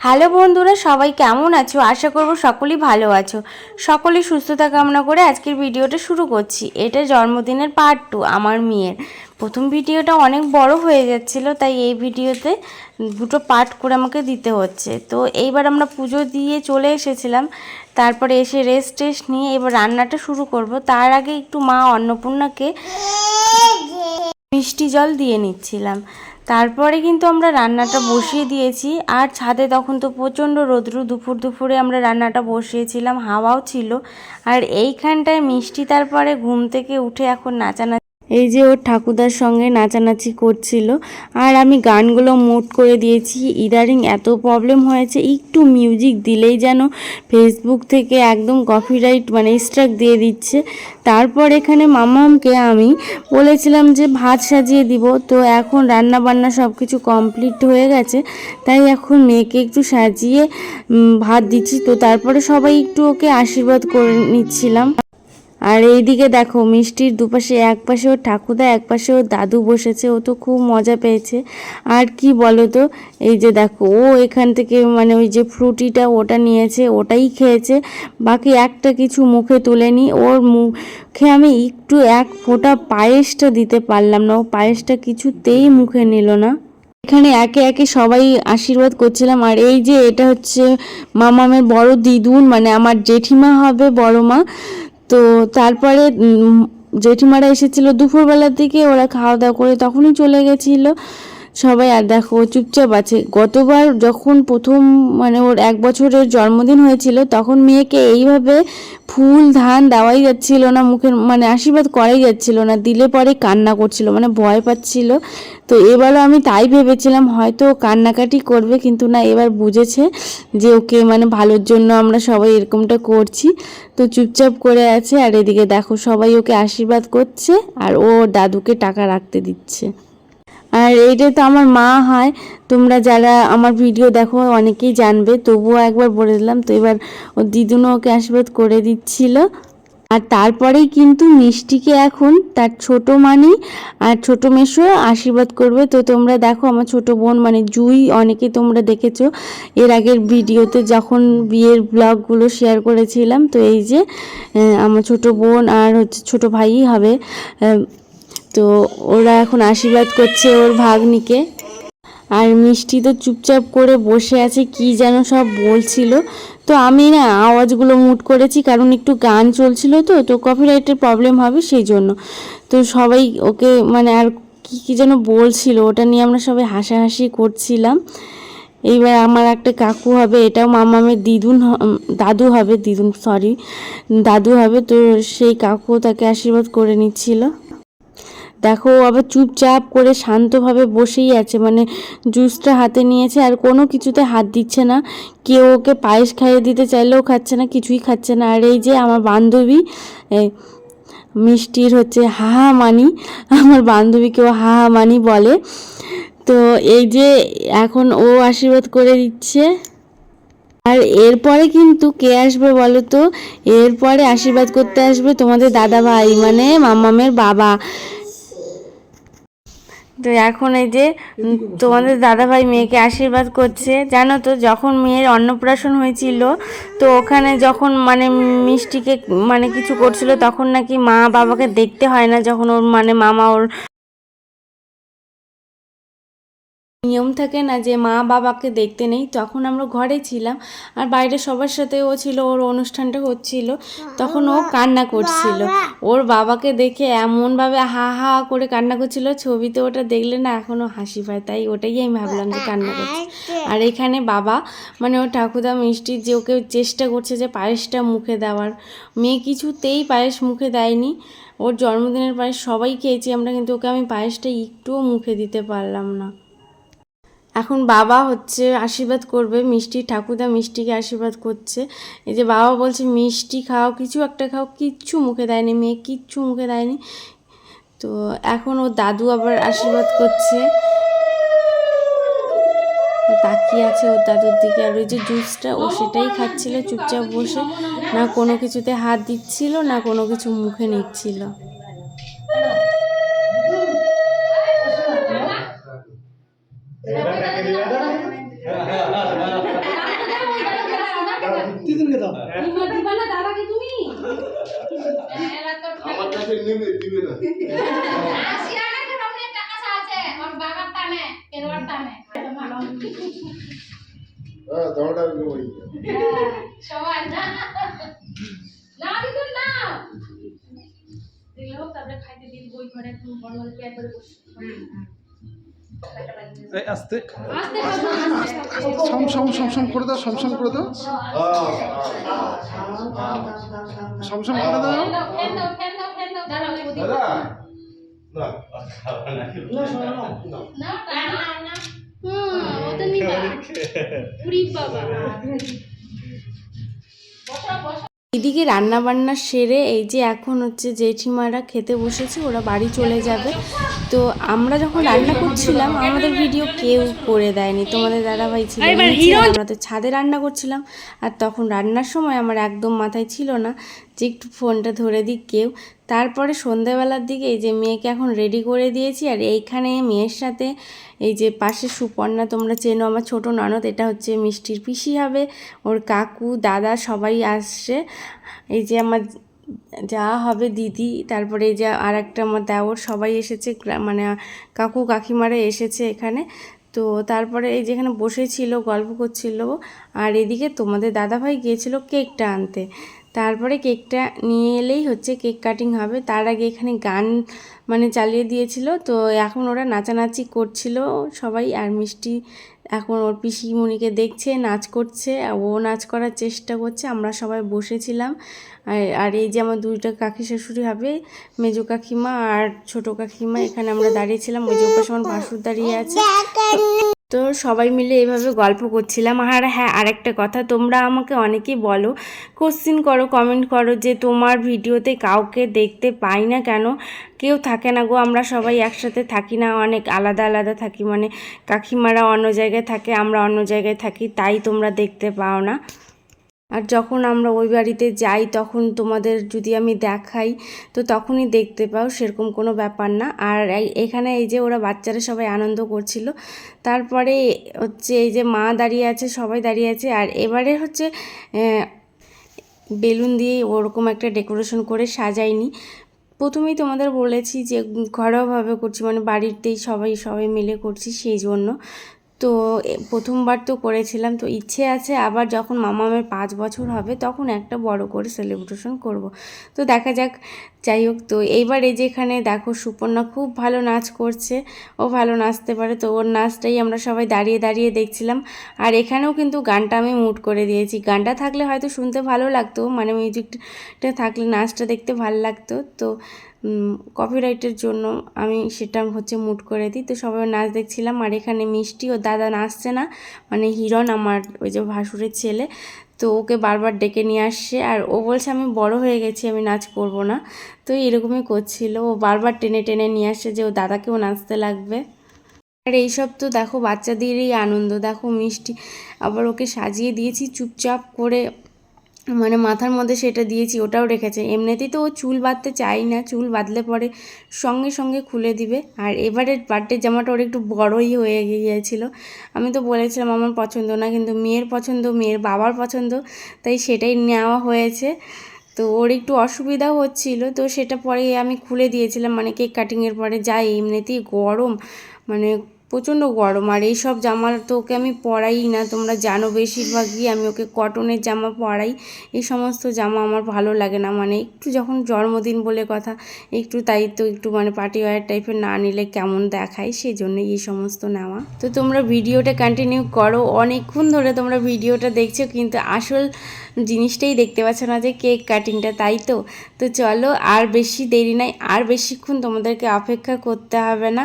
Hello বন্ধুরা, সবাই কেমন আছো? আশা করব সকলেই ভালো আছো। সকলেই সুস্থতা কামনা করে আজকের ভিডিওটা শুরু করছি। এটা জন্মদিনের পার্ট টু আমার মেয়ের। প্রথম ভিডিওটা অনেক বড় হয়ে যাচ্ছিল, তাই এই ভিডিওতে দুটো পার্ট করে আমাকে দিতে হচ্ছে। তো এইবার আমরা পুজো দিয়ে চলে এসেছিলাম। তারপরে এসে রেস্ট টেস্ট নিয়ে এবার রান্নাটা শুরু করব। তার আগে একটু মা অন্নপূর্ণাকে মিষ্টি জল দিয়ে নিচ্ছিলাম। তারপরে কিন্তু আমরা রান্নাটা বসিয়ে দিয়েছি। আর ছাদে তখন তো প্রচণ্ড রোদ্রু, দুপুর দুপুরে আমরা রান্নাটা বসিয়েছিলাম, হাওয়াও ছিল। আর এইখানটায় মিষ্টি, তারপরে ঘুম থেকে উঠে এখন নাচানাচি এই যে ওর ঠাকুরদার সঙ্গে নাচানাচি করছিল, আর আমি গানগুলো মোট করে দিয়েছি। ইদারিং এত প্রবলেম হয়েছে, একটু মিউজিক দিলেই যেন ফেসবুক থেকে একদম কপিরাইট মানে স্ট্রাক দিয়ে দিচ্ছে। তারপর এখানে মামামকে আমি বলেছিলাম যে ভাত সাজিয়ে দিব, তো এখন রান্না বান্না সব কিছু কমপ্লিট হয়ে গেছে, তাই এখন মেয়েকে একটু সাজিয়ে ভাত দিচ্ছি। তো তারপরে সবাই একটু ওকে আশীর্বাদ করে নিচ্ছিলাম। আর এইদিকে দেখো, মিষ্টির দুপাশে এক পাশে ওর ঠাকুরদা এক পাশে ওর দাদু বসেছে। ও তো খুব মজা পেয়েছে। আর কি বলো তো এই যে দেখো, ও এখান থেকে মানে ওই যে ফ্রুটিটা ওটা নিয়েছে, ওটাই খেয়েছে। বাকি একটা কিছু মুখে তুলেনি। ওর মুখে আমি একটু এক ফোঁটা পায়েসটা দিতে পারলাম না। ও পায়েসটা কিছুতেই মুখে নিল না। এখানে একে একে সবাই আশীর্বাদ করছিলাম। আর এই যে এটা হচ্ছে মামামের বড় দিদুন মানে আমার জেঠিমা হবে, বড় মা। তো তারপরে জেঠিমারা এসেছিল দুপুরবেলার দিকে ওরা খাওয়া দাওয়া করে তখনই চলে গেছিল। সবাই আর দেখো চুপচাপ আছে। গতবার যখন প্রথম মানে ওর এক বছরের জন্মদিন হয়েছিল, তখন মেয়েকে এইভাবে ফুল, ধান দেওয়াই যাচ্ছিল না, মুখের মানে আশীর্বাদ করাই যাচ্ছিল না, দিলে পরে কান্না করছিল মানে ভয় পাচ্ছিল। তো এবারও আমি তাই ভেবেছিলাম, হয়তো কান্নাকাটি করবে, কিন্তু না, এবার বুঝেছে যে ওকে মানে ভালোর জন্য আমরা সবাই এরকমটা করছি। তো চুপচাপ করে আছে, আর এদিকে দেখো, সবাই ওকে আশীর্বাদ করছে, আর ও দাদুকে টাকা রাখতে দিচ্ছে। আর এইটা তো আমার মা হয় তোমরা যারা আমার ভিডিও দেখো অনেকেই জানবে, তবুও একবার বলে দিলাম, তো এবার ও দিদুনও ওকে আশীর্বাদ করে দিচ্ছিল। আর তারপরেই কিন্তু মিষ্টিকে এখন তার ছোট মানি আর ছোট মেশো আশীর্বাদ করবে। তো তোমরা দেখো আমার ছোট বোন মানে জুই অনেকে তোমরা দেখেছ। এর আগের ভিডিওতে যখন বিয়ের ব্লগগুলো শেয়ার করেছিলাম, তো এই যে আমার ছোট বোন আর হচ্ছে ছোট ভাইই হবে তো ওরা এখন আশীর্বাদ করছে ওর ভাগ্নিকে। আর মিষ্টি তো চুপচাপ করে বসে আছে, কি যেন সব বলছিল। তো আমি না আওয়াজগুলো মুট করেছি, কারণ একটু গান চলছিল তো তো কপিরাইটের প্রবলেম হবে সেই জন্য তো সবাই ওকে মানে আর কি কি যেন বলছিল, ওটা নিয়ে আমরা সবাই হাসাহাসি করছিলাম। এইবার আমার একটা কাকু হবে, এটাও মামামের দিদুন দাদু হবে, দিদুন সরি দাদু হবে, তো সেই কাকু তাকে আশীর্বাদ করে নিচ্ছিল। দেখো আবার চুপচাপ করে শান্তভাবে বসেই আছে মানে জুসটা হাতে নিয়েছে আর কোনো কিছুতে হাত দিচ্ছে না। কেউ ওকে পায়েস খাইয়ে দিতে চাইলেও খাচ্ছে না, কিছুই খাচ্ছে না। আর এই যে আমার বান্ধবী মিষ্টির হচ্ছে হাহা মানি আমার বান্ধবীকেও হাহা মানি বলে। তো এই যে এখন ও আশীর্বাদ করে দিচ্ছে। আর এরপরে কিন্তু কে আসবে বলো তো? এরপরে আশীর্বাদ করতে আসবে তোমাদের দাদা ভাই মানে মামামের বাবা। তো এখন এই যে তোমাদের দাদাভাই মেয়েকে আশীর্বাদ করছে। জানো তো যখন মেয়ের অন্নপ্রাশন হয়েছিল তো ওখানে যখন মানে মিষ্টিকে মানে কিছু করছিল তখন নাকি মা বাবাকে দেখতে হয় না যখন ওর মানে মামা ওর নিয়ম থাকে না যে মা বাবাকে দেখতে নেই। তখন আমরা ঘরে ছিলাম আর বাইরে সবার সাথে ও ছিল, ওর অনুষ্ঠানটা হচ্ছিল। তখন ও কান্না করছিল। ওর বাবাকে দেখে এমনভাবে হা হা করে কান্না করছিল, ছবিতে ওটা দেখলে না এখনও হাসি পায়। তাই ওটাই আমি ভাবলাম যে কান্না করছে। আর এখানে বাবা মানে ওর ঠাকুরদা মিষ্টি যে ওকে চেষ্টা করছে যে পায়েসটা মুখে দেওয়ার। মেয়ে কিছুতেই পায়েস মুখে দেয়নি। ওর জন্মদিনের পায়েস সবাই খেয়েছি, আমরা কিন্তু ওকে আমি পায়েসটা একটুও মুখে দিতে পারলাম না। এখন বাবা হচ্ছে আশীর্বাদ করবে, মিষ্টি, ঠাকুরদা মিষ্টিকে আশীর্বাদ করছে। এই যে বাবা বলছে, মিষ্টি খাও, কিছু একটা খাও, কিচ্ছু মুখে দেয়নি মেয়ে, কিচ্ছু মুখে দেয়নি। তো এখন ও দাদু আবার আশীর্বাদ করছে। তাকিয়ে আছে ওর দাদুর দিকে, আর ওই যে জুসটা ও সেটাই খাচ্ছিল, চুপচাপ বসে। না কোনো কিছুতে হাত দিচ্ছিল, না কোনো কিছু মুখে নিচ্ছিল। আমার কাছে নেবে দিবে না। আসিয়ানাকে রমনে টাকা এই আস্তে। সম সম সম সম করে দাও সম সম করে দাও। সম সম করে দাও। বাবা। বসো বসো। এদিকে রান্না বান্না সেরে এই যে এখন হচ্ছে জেঠিমারা খেতে বসেছে ওরা বাড়ি চলে যাবে। তো আমরা যখন রান্না করছিলাম আমাদের ভিডিও কেউ করে দেয়নি। তোমাদের দাদাভাই ছিল আমরা তো ছাদে রান্না করছিলাম আর তখন রান্নার সময় আমার একদম মাথায় ছিল না যে একটু ফোনটা ধরে দিক কেউ। তারপরে সন্ধেবেলার দিকে এই যে মেয়েকে এখন রেডি করে দিয়েছি, আর এইখানে মেয়ের সাথে এই যে পাশে সুপর্ণা, তোমরা চেনো আমার ছোট ননদ, এটা হচ্ছে মিষ্টির পিসি হবে। ওর কাকু, দাদা সবাই আসছে। এই যে আমার যা হবে দিদি, তারপরে এই যে আর একটা আমার দেওর সবাই এসেছে মানে কাকু কাকিমারা এসেছে এখানে। তো তারপরে এই যেখানে বসেছিল, গল্প করছিল। আর এদিকে তোমাদের দাদাভাই গিয়েছিল কেকটা আনতে। তারপরে কেকটা নিয়ে এলেই হচ্ছে কেক কাটিং হবে। তার আগে এখানে গান মানে চালিয়ে দিয়েছিল। তো এখন ওরা নাচানাচি করছিল সবাই আর মিষ্টি এখন ওর পিসিমণিকে দেখছে, নাচ করছে ও নাচ করার চেষ্টা করছে। আমরা সবাই বসেছিলাম। আর আর এই যে আমার দুইটা কাকি শাশুড়ি হবে, মেজো কাকিমা আর ছোট কাকিমা, এখানে আমরা দাঁড়িয়েছিলাম ওই যে ওপাশে আমার ভাসুর দাঁড়িয়ে আছে। তো সবাই মিলে এভাবে গল্প করছিলাম। আর হ্যাঁ আরেকটা কথা, তোমরা আমাকে অনেকেই বলো কোশ্চিন করো কমেন্ট করো যে তোমার ভিডিওতে কাউকে দেখতে পাই না কেন? কেউ থাকে না গো, আমরা সবাই একসাথে থাকি না, অনেক আলাদা আলাদা থাকি। মানে কাকিমারা অন্য জায়গায় থাকে, আমরা অন্য জায়গায় থাকি, তাই তোমরা দেখতে পাও না। আর যখন আমরা ওই বাড়িতে যাই, তখন তোমাদের যদি আমি দেখাই, তো তখনই দেখতে পাও সেরকম কোনো ব্যাপার না। আর এখানে এই যে ওরা বাচ্চারা সবাই আনন্দ করছিল। তারপরে হচ্ছে এই যে মা দাঁড়িয়ে আছে, সবাই দাঁড়িয়ে আছে। আর এবারে হচ্ছে বেলুন দিয়ে ওরকম একটা ডেকোরেশন করে সাজাইনি প্রথমেই তোমাদের বলেছি যে ঘরোয়াভাবে করছি মানে বাড়িতেই সবাই সবাই মিলে করছি সেই জন্য। তো প্রথমবার তো করেছিলাম, তো ইচ্ছে আছে আবার যখন মামামের পাঁচ বছর হবে তখন একটা বড় করে সেলিব্রেশন করব। তো দেখা যাক যাই হোক, তো এইবার এই যে এখানে দেখো সুপর্ণা খুব ভালো নাচ করছে, ও ভালো নাচতে পারে, তো ওর নাচটাই আমরা সবাই দাঁড়িয়ে দাঁড়িয়ে দেখছিলাম। আর এখানেও কিন্তু গানটা আমি মুড করে দিয়েছি। গানটা থাকলে হয়তো শুনতে ভালো লাগতো মানে মিউজিকটা থাকলে নাচটা দেখতে ভালো লাগতো, তো কপিরাইটের জন্য আমি সেটা হচ্ছে মুড করে দিই। তো সবাই নাচ দেখছিলাম, আর এখানে মিষ্টি ও দাদা নাচছে না মানে হিরণ আমার ওই যে ভাসুরের ছেলে তো ওকে বারবার ডেকে নিয়ে আসছে আর ও বলছে, আমি বড় হয়ে গেছি, আমি নাচ করব না। তো এরকমই করছিল। ও বারবার টেনে টেনে নিয়ে আসছে যে, ও দাদাকেও নাচতে লাগবে। আর এইসব তো দেখো, বাচ্চাদেরই আনন্দ। দেখো, মিষ্টি, আবার ওকে সাজিয়ে দিয়েছি, চুপচাপ করে মানে মাথার মধ্যে সেটা দিয়েছি, ওটাও রেখেছে। এমনিতেই তো ও চুল বাঁধতে চাই না, চুল বাঁধলে পরে সঙ্গে সঙ্গে খুলে দিবে। আর এবারের বার্থডে জামাটা ওর একটু বড়ই হয়ে গিয়েছিল। আমি তো বলেছিলাম আমার পছন্দ না, কিন্তু মেয়ের পছন্দ, মেয়ের বাবার পছন্দ, তাই সেটাই নেওয়া হয়েছে। তো ওর একটু অসুবিধাও হচ্ছিল, তো সেটা পরে আমি খুলে দিয়েছিলাম। মানে কেক কাটিংয়ের পরে যাই, এমনিতেই গরম মানে প্রচণ্ড গরম, আর এইসব জামা তো ওকে আমি পরাই না, তোমরা জানো বেশিরভাগই আমি ওকে কটনের জামা পরাই। এই সমস্ত জামা আমার ভালো লাগে না মানে একটু যখন জন্মদিন বলে কথা, একটু তাই তো একটু মানে পার্টি ওয়ার টাইপের না নিলে কেমন দেখায় সেই জন্যই এই সমস্ত নেওয়া। তো তোমরা ভিডিওটা কন্টিনিউ করো, অনেকক্ষণ ধরে তোমরা ভিডিওটা দেখছ, কিন্তু আসল জিনিসটাই দেখতে পাচ্ছ না যে কেক কাটিংটা, তাই তো? তো চলো, আর বেশি দেরি নাই, আর বেশিক্ষণ তোমাদেরকে অপেক্ষা করতে হবে না।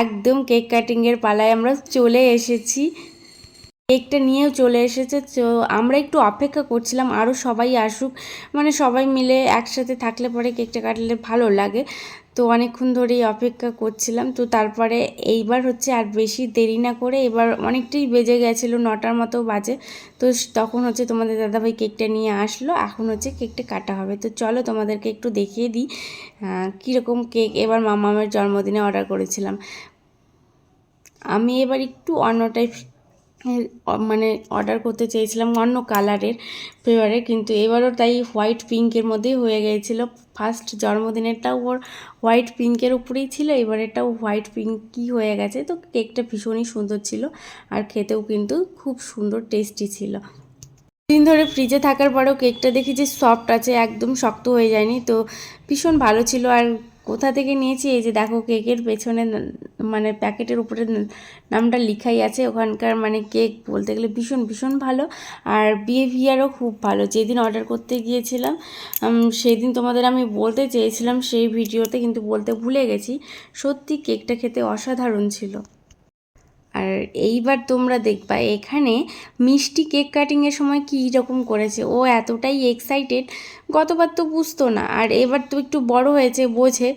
একদম কেক কাটিংয়ের পালায় আমরা চলে এসেছি। কেকটা নিয়েও চলে এসেছে, তো আমরা একটু অপেক্ষা করছিলাম, আরও সবাই আসুক। মানে সবাই মিলে একসাথে থাকলে পরে কেকটা কাটলে ভালো লাগে। তো অনেকক্ষণ ধরেই অপেক্ষা করছিলাম। তো তারপরে এইবার হচ্ছে আর বেশি দেরি না করে এবার অনেকটাই বেজে গেছিল নটার মতো বাজে। তো তখন হচ্ছে তোমাদের দাদাভাই কেকটা নিয়ে আসলো, এখন হচ্ছে কেকটা কাটা হবে। তো চলো তোমাদেরকে একটু দেখিয়ে দিই কীরকম কেক এবার মামামের জন্মদিনে অর্ডার করেছিলাম। আমি এবার একটু অন্য টাইপ মানে অর্ডার করতে চেয়েছিলাম অন্য কালারের ফ্লেভারে কিন্তু এবারও তাই হোয়াইট পিঙ্কের মধ্যেই হয়ে গিয়েছিল। ফার্স্ট জন্মদিনেরটাও ওর হোয়াইট পিঙ্কের উপরেই ছিল, এবারেরটাও হোয়াইট পিঙ্কই হয়ে গেছে। তো কেকটা ভীষণই সুন্দর ছিল আর খেতেও কিন্তু খুব সুন্দর টেস্টি ছিল। দিন ধরে ফ্রিজে থাকার পরেও কেকটা দেখি যে সফট আছে, একদম শক্ত হয়ে যায়নি, তো ভীষণ ভালো ছিল। আর কোথা থেকে নিয়েছি? এই যে দেখো কেকের পেছনে মানে প্যাকেটের উপরে নামটা লিখাই আছে। ওখানকার মানে কেক বলতে গেলে ভীষণ ভীষণ ভালো। আর বিহেভিয়ারও খুব ভালো। যেদিন অর্ডার করতে গিয়েছিলাম সেই সেদিন তোমাদের আমি বলতে চেয়েছিলাম সেই ভিডিওতে, কিন্তু বলতে ভুলে গেছি। সত্যি কেকটা খেতে অসাধারণ ছিল। আর এইবার তোমরা দেখবা, এখানে মিষ্টি কেক কাটিংয়ের সময় কী রকম করেছে? ও এতটাই এক্সাইটেড গতবার তো বুঝতো না। আর এবার তো একটু বড় হয়েছে বোঝে,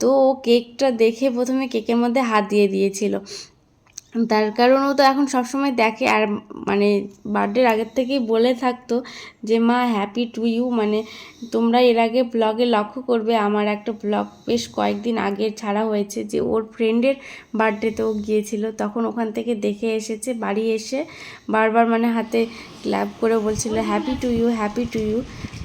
তো ও কেকটা দেখে প্রথমে কেকের মধ্যে হাত দিয়ে দিয়েছিল। তার কারণ ও তো এখন সবসময় দেখে আর মানে বার্থডের আগের থেকেই বলে থাকতো যে, মা হ্যাপি টু ইউ মানে তোমরা এর আগে ব্লগে লক্ষ্য করবে, আমার একটা ব্লগ বেশ কয়েকদিন আগে ছাড়া হয়েছে যে, ওর ফ্রেন্ডের বার্থডেতেও গিয়েছিল। তখন ওখান থেকে দেখে এসেছে, বাড়ি এসে বারবার মানে হাতে ক্ল্যাপ করে বলছিল happy to you happy to you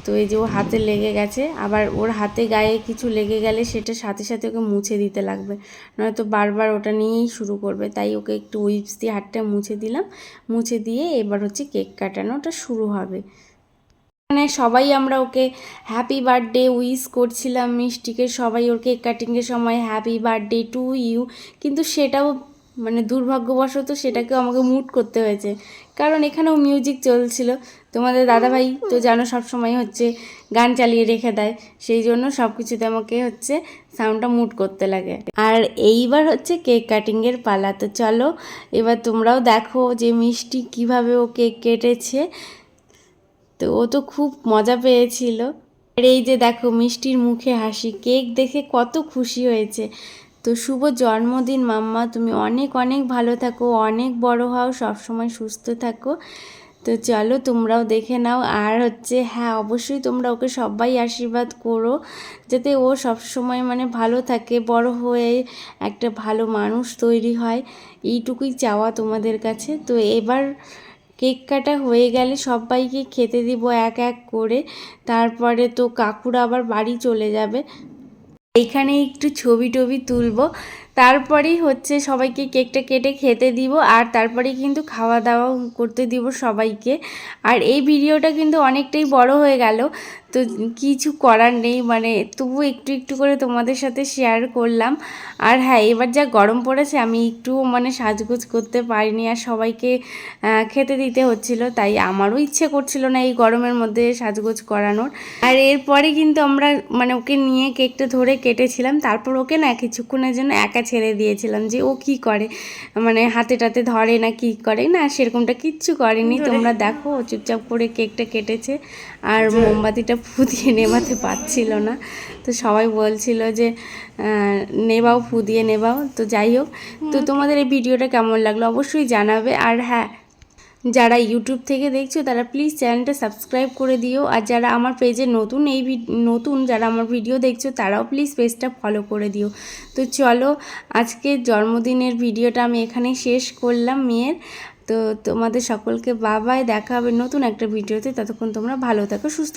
তো এই যে ও হাতে লেগে গেছে, আবার ওর হাতে গায়ে কিছু লেগে গেলে সেটা সাথে সাথে ওকে মুছে দিতে লাগবে। নয়তো বারবার ওটা নিয়েই শুরু করবে, তাই ওকে একটু উইপস দিয়ে হাতটা মুছে দিলাম। মুছে দিয়ে এবার হচ্ছে কেক কাটানোটা শুরু হবে। মানে সবাই আমরা ওকে হ্যাপি বার্থডে উইশ করছিলাম, মিষ্টিকে সবাই ওর কেক কাটিংয়ের সময় হ্যাপি বার্থডে টু ইউ কিন্তু সেটাও মানে দুর্ভাগ্যবশত সেটাকেও আমাকে মুট করতে হয়েছে। কারণ এখানেও মিউজিক চলছিল। তোমাদের দাদাভাই তো জানো সবসময় হচ্ছে গান চালিয়ে রেখে দেয়, সেই জন্য সব কিছুতে আমাকে হচ্ছে সাউন্ডটা মুট করতে লাগে। আর এইবার হচ্ছে কেক কাটিংয়ের পালা। তো চলো, এবার তোমরাও দেখো যে মিষ্টি কীভাবে ও কেক কেটেছে। তো ও তো খুব মজা পেয়েছিল। আর এই যে দেখো মিষ্টির মুখে হাসি কেক দেখে কত খুশি হয়েছে। তো শুভ জন্মদিন, মাম্মা। তুমি অনেক অনেক ভালো থাকো, অনেক বড় হও, সবসময় সুস্থ থাকো। তো চলো তোমরাও দেখে নাও। আর হচ্ছে হ্যাঁ অবশ্যই তোমরা ওকে সবাই আশীর্বাদ করো, যাতে ও সবসময় মানে ভালো থাকে, বড় হয়ে একটা ভালো মানুষ তৈরি হয়। এইটুকুই চাওয়া তোমাদের কাছে। তো এবার কেক কাটা হয়ে গেলে সবাইকে খেতে দিব এক এক করে। তারপরে তো কাকুরা আবার বাড়ি চলে যাবে। এইখানে একটু ছবি টবি তুলবো। তারপরেই হচ্ছে সবাইকে কেকটা কেটে খেতে দিব, আর তারপরেই কিন্তু খাওয়া দাওয়া করতে দিব সবাইকে। আর এই ভিডিওটা কিন্তু অনেকটাই বড় হয়ে গেল, তো কিছু করার নেই মানে তবু একটু একটু করে তোমাদের সাথে শেয়ার করলাম। আর হ্যাঁ এবার যা গরম পড়েছে, আমি একটু মানে সাজগোজ করতে পারিনি, আর সবাইকে খেতে দিতে হচ্ছিল, তাই আমারও ইচ্ছে করছিল না এই গরমের মধ্যে সাজগোজ করানোর। আর এরপরে কিন্তু আমরা মানে ওকে নিয়ে কেকটা ধরে কেটেছিলাম, তারপর ওকে না কিছুক্ষণের জন্য একা ছেড়ে দিয়েছিলাম যে ও কি করে? মানে হাতে টাতে ধরে না কি করে? না সেরকমটা কিচ্ছু করেনি। তোমরা দেখো ও চুপচাপ করে কেকটা কেটেছে আর মোমবাতিটা ফু দিয়ে নেভাতে পারছিল না। তো সবাই বলছিল যে নেবাও ফু দিয়ে নেবাও। তো যাই হোক তো তোমাদের এই ভিডিওটা কেমন লাগল অবশ্যই জানাবে। আর হ্যাঁ যারা ইউটিউব থেকে দেখছ, তারা প্লিজ চ্যানেলটা সাবস্ক্রাইব করে দিও। আর যারা আমার পেজে নতুন, এই নতুন যারা আমার ভিডিও দেখছ, তারাও প্লিজ পেজটা ফলো করে দিও। তো চলো, আজকে জন্মদিনের ভিডিওটা আমি এখানে শেষ করলাম মেয়ের। তো তোমাদের সকলকে বাবাই দেখা হবে নতুন একটা ভিডিওতে ততক্ষণ তোমরা ভালো থাকো, সুস্থ